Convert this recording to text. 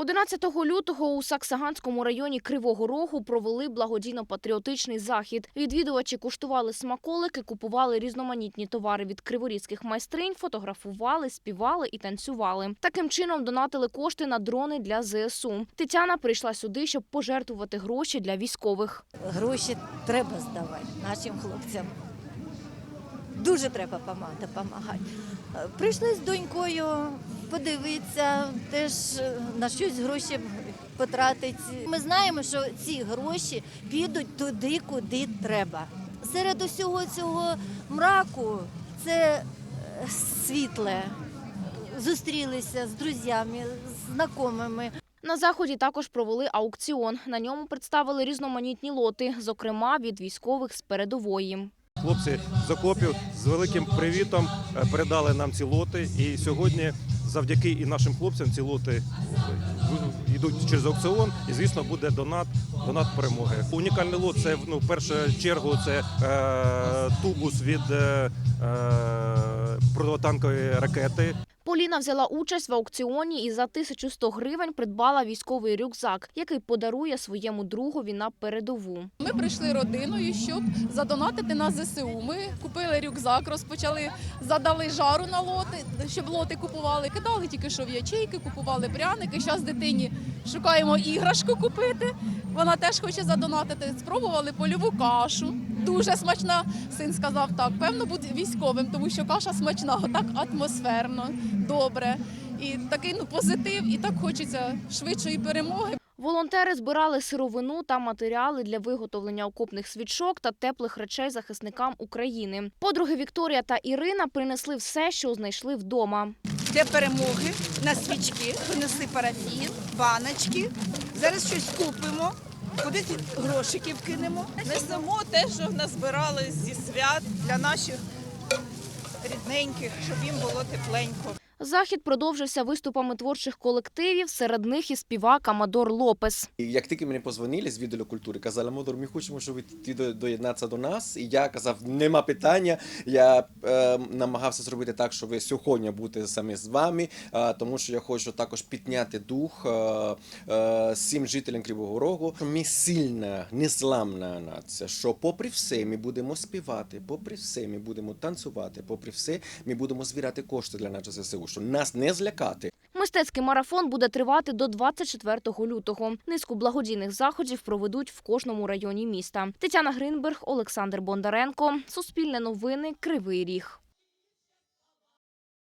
11 лютого у Саксаганському районі Кривого Рогу провели благодійно-патріотичний захід. Відвідувачі куштували смаколики, купували різноманітні товари від криворізьких майстринь, фотографували, співали і танцювали. Таким чином донатили кошти на дрони для ЗСУ. Тетяна прийшла сюди, щоб пожертвувати гроші для військових. Гроші треба здавати нашим хлопцям. Дуже треба допомагати. Прийшли з донькою подивитися, теж е, на щось гроші потратити. Ми знаємо, що ці гроші підуть туди, куди треба. Серед усього цього мраку це е, світле. Зустрілися з друзями, з знайомими. На заході також провели аукціон. На ньому представили різноманітні лоти, зокрема від військових з передової. Хлопці з окопів з великим привітом е, передали нам ці лоти. І сьогодні, завдяки і нашим хлопцям, ці лоти йдуть через аукціон. І звісно, буде донат, донат перемоги. Унікальний лот це ну, в першу чергу це е, тубус від е, е, протитанкової ракети. Поліна взяла участь в аукціоні і за 1100 гривень придбала військовий рюкзак, який подарує своєму другові на передову. Ми прийшли родиною, щоб задонатити на ЗСУ. Ми купили рюкзак, розпочали, задали жару на лоти, щоб лоти купували. Кидали тільки що в ячейки, купували пряники. Зараз дитині шукаємо іграшку купити. Вона теж хоче задонатити. Спробували польову кашу. Дуже смачна. Син сказав так. Певно, буде військовим, тому що каша смачна, так атмосферно, добре. І такий ну позитив, і так хочеться швидшої перемоги. Волонтери збирали сировину та матеріали для виготовлення окопних свічок та теплих речей захисникам України. Подруги Вікторія та Ірина принесли все, що знайшли вдома. Для перемоги на свічки, принесли парафін, баночки. Зараз щось купимо, кудись грошики вкинемо. Несемо те, що назбирали зі свят для наших рідненьких, щоб їм було тепленько. Захід продовжився виступами творчих колективів, серед них і співак Амадор Лопес. Як тільки мені позвонили з відділу культури, казали, Модор, ми хочемо, щоб ти до- доєднатися до нас. І я казав, нема питання. Я е, намагався зробити так, що ви сьогодні будете саме з вами, е, тому що я хочу також підняти дух е, е, всім жителям Кривого Рогу. Ми сильна, незламна нація, що попри все ми будемо співати, попри все ми будемо танцювати, попри все ми будемо збирати кошти для нашого ЗСУ, що нас не злякати. Мистецький марафон буде тривати до 24 лютого. Низку благодійних заходів проведуть в кожному районі міста. Тетяна Гринберг, Олександр Бондаренко. Суспільне новини. Кривий Ріг.